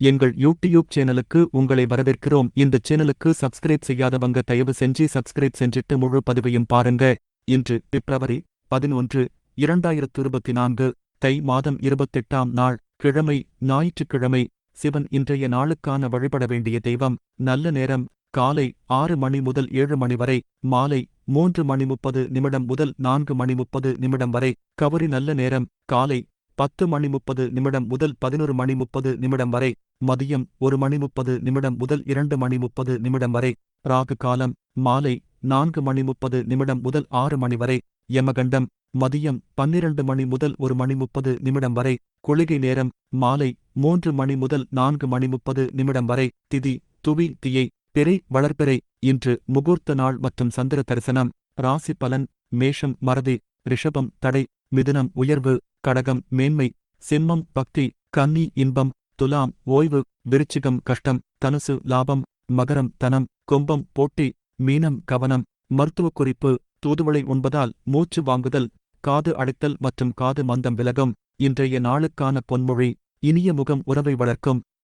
எங்கள் யூடியூப் சேனலுக்கு உங்களை வரவேற்கிறோம். இந்த சேனலுக்கு சப்ஸ்கிரைப் செய்யாதவங்க தயவு செஞ்சு சப்ஸ்கிரைப் செஞ்சிட்டு முழு பதிவையும் பாருங்க. இன்று பிப்ரவரி பதினொன்று இரண்டாயிரத்து இருபத்தி நான்கு தை மாதம் இருபத்தெட்டாம் நாள் கிழமை ஞாயிற்றுக்கிழமை சிவன் இன்றைய நாளுக்கான வழிபட வேண்டிய தெய்வம். நல்ல நேரம் காலை ஆறு மணி முதல் ஏழு மணி வரை மாலை மூன்று மணி முப்பது நிமிடம் முதல் நான்கு மணி முப்பது நிமிடம் வரை கவரி நல்ல நேரம் காலை பத்து மணி முப்பது நிமிடம் முதல் பதினொரு மணி முப்பது நிமிடம் வரை மதியம் ஒரு மணி முப்பது நிமிடம் முதல் இரண்டு மணி முப்பது நிமிடம் வரை ராகு காலம் மாலை நான்கு மணி முப்பது நிமிடம் முதல் ஆறு மணி வரை யமகண்டம் மதியம் பன்னிரண்டு மணி முதல் ஒரு மணி முப்பது நிமிடம் வரை குளிகை நேரம் மாலை மூன்று மணி முதல் நான்கு மணி முப்பது நிமிடம் வரை திதி துவி தியை பிறை வளர்பிறை இன்று முகூர்த்த நாள் மற்றும் சந்திர தரிசனம் ராசி பலன் மேஷம் மறதி ரிஷபம் தடை மிதுனம் உயர்வு கடகம் மேன்மை சிம்மம் பக்தி கன்னி இன்பம் துலாம் ஓய்வு விருச்சிகம் கஷ்டம் தனுசு லாபம் மகரம் தனம் கும்பம் போட்டி மீனம் கவனம் மருத்துவக் குறிப்பு தூதுவளை உண்பதால் மூச்சு வாங்குதல் காது அடைத்தல் மற்றும் காது மந்தம் விலகும் இன்றைய நாளுக்கான பொன்மொழி இனிய முகம் உறவை வளர்க்கும்